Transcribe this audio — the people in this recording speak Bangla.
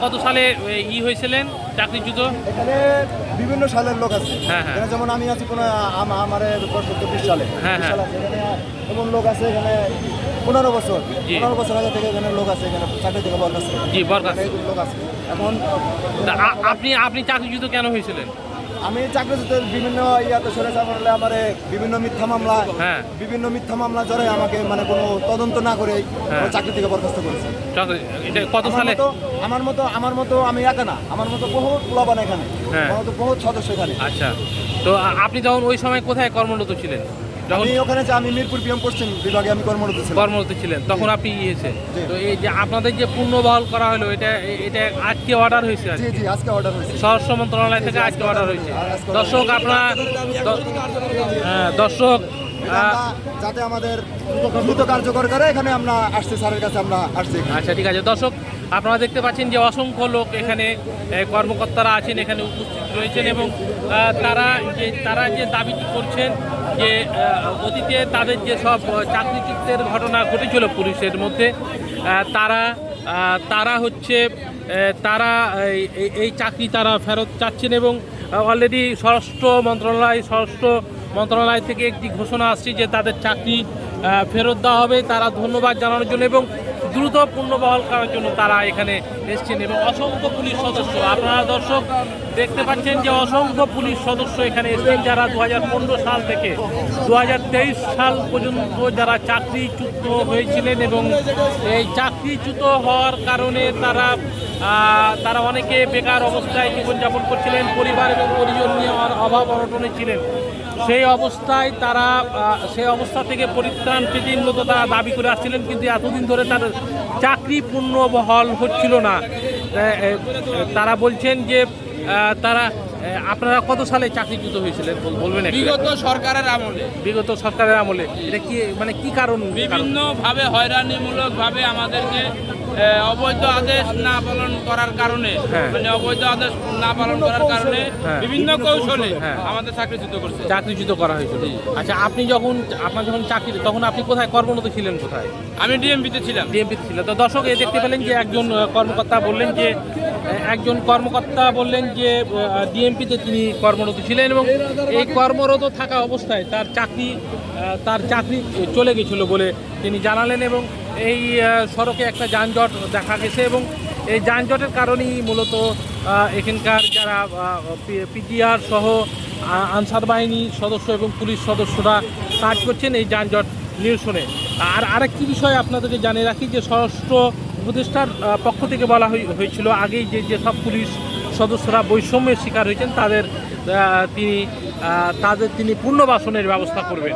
কত সালে ই হয়েছিলেন চাকরিচ্যুত? এখানে বিভিন্ন সালের লোক আছে। হ্যাঁ, হ্যাঁ। যেমন আমি আছি কোনো আম- আমার চব্বিশ সালে। হ্যাঁ, হ্যাঁ। এমন লোক আছে এখানে পনেরো বছর। পনেরো বছর আগে থেকে এখানে লোক আছে এখানে চাকরি থেকে বরখাস্ত। জি বরখাস্ত। লোক আছে। এখন আপনি আপনি চাকরিচ্যুত কেন হয়েছিলেন? আমি চাকরি দিতে বিভিন্ন ইয়াতে সরে যাওয়ার আমার বিভিন্ন মিথ্যা মামলা হ্যাঁ। বিভিন্ন মিথ্যা মামলা জড়ে আমাকে মানে কোনো তদন্ত না করে হ্যাঁ। চাকরি থেকে বরখাস্ত করেছে। এটা কত আমার সালে? মতো আমার মতো আমার মতো আমি একা না। আমার মতো বহুত পোলাবান এখানে। হ্যাঁ। আমার মতো বহুত সদস্য এখানে। আচ্ছা। তো আপনি তখন ওই সময় কোথায় কর্মরত ছিলেন? যখন আমি ওখানে যে আমি মিরপুর পিএম পশ্চিম বিভাগে আমি কর্মরত ছিলাম। কর্মরত ছিলেন তখন আপনি ইয়েছে তো এই যে আপনাদের যে পুনর্বহাল করা হলো এটা এটা আজকে অর্ডার হয়েছে জি জি আজকে অর্ডার হয়েছে। স্বরাষ্ট্র মন্ত্রণালয় থেকে আজকে অর্ডার হয়েছে। দর্শক আপনার হ্যাঁ, দর্শক যাতে আমাদের দ্রুত কার্যকর করে এখানে আমরা আসছি স্যারের কাছে আমরা আসছি। আচ্ছা ঠিক আছে। দর্শক আপনারা দেখতে পাচ্ছেন যে অসংখ্য লোক এখানে কর্মকর্তারা আছেন এখানে উপস্থিত রয়েছেন এবং তারা যে তারা যে দাবিটি করছেন যে অতীতে তাদের যে সব আহ, চাকরিচ্যুতের ঘটনা ঘটেছিল পুলিশের মধ্যে তারা তারা হচ্ছে তারা এই চাকরি তারা ফেরত চাচ্ছেন এবং অলরেডি স্বরাষ্ট্র মন্ত্রণালয় স্বরাষ্ট্র মন্ত্রণালয় থেকে একটি ঘোষণা আসছে যে তাদের চাকরি ফেরত দেওয়া হবে। তারা ধন্যবাদ জানানোর জন্য এবং দ্রুত পুনর্বহাল করার জন্য তারা এখানে এসছেন এবং অসংখ্য পুলিশ সদস্য। আপনারা দর্শক দেখতে পাচ্ছেন যে অসংখ্য পুলিশ সদস্য এখানে এসছেন যারা দু হাজার পনেরো সাল থেকে দু হাজার তেইশ সাল পর্যন্ত যারা চাকরিচ্যুত হয়েছিলেন এবং এই চাকরিচ্যুত হওয়ার কারণে তারা তারা অনেকে বেকার অবস্থায় জীবনযাপন করছিলেন, পরিবার এবং পরিজন নিয়ে অভাব অনটনে ছিলেন। সেই অবস্থায় তারা সেই অবস্থা থেকে পরিত্রাণ পেতে মূলত তারা দাবি করে আসছিলেন, কিন্তু এতদিন ধরে তার চাকরি পূর্ণ বহল হচ্ছিল না। তারা বলছেন যে তারা আপনারা কত সালে চাকরিচ্যুত হয়েছিলেন? বলবেন বিগত সরকারের আমলে। বিগত সরকারের আমলে। এটা কি মানে কি কারণ? বিভিন্নভাবে হয়রানিমূলকভাবে আমাদেরকে অবৈধ আদেশ না পালন করার কারণে হ্যাঁ। মানে অবৈধ আদেশ না পালন করার কারণে হ্যাঁ। বিভিন্ন কৌশলে হ্যাঁ। আমাদের চাকরিচ্যুত করছে। চাকরিচ্যুত করা হয়েছিল। আচ্ছা আপনি যখন আপনার যখন চাকরি তখন আপনি কোথায় কর্মরত ছিলেন কোথায়? আমি ডিএমপিতে ছিলাম। ডিএমপি ছিল তো দর্শক এ দেখতে পেলেন যে একজন কর্মকর্তা বললেন যে একজন কর্মকর্তা বললেন যে ডিএমপিতে তিনি কর্মরত ছিলেন এবং এই কর্মরত থাকা অবস্থায় তার চাকরি তার চাকরি চলে গেছিল বলে তিনি জানালেন এবং এই সড়কে একটা যানজট দেখা গেছে এবং এই যানজটের কারণেই মূলত এখানকার যারা পিজিআর সহ আনসার বাহিনীর সদস্য এবং পুলিশ সদস্যরা কাজ করছেন এই যানজট নিরসনে। আর আরেকটি বিষয় আপনাদেরকে জানিয়ে রাখি যে স্বরাষ্ট্র উপদেষ্টার পক্ষ থেকে বলা হয়েছিল, আগেই যে যেসব পুলিশ সদস্যরা বৈষম্যের শিকার হয়েছেন, তাদের তিনি তাদের তিনি পুনর্বাসনের ব্যবস্থা করবেন।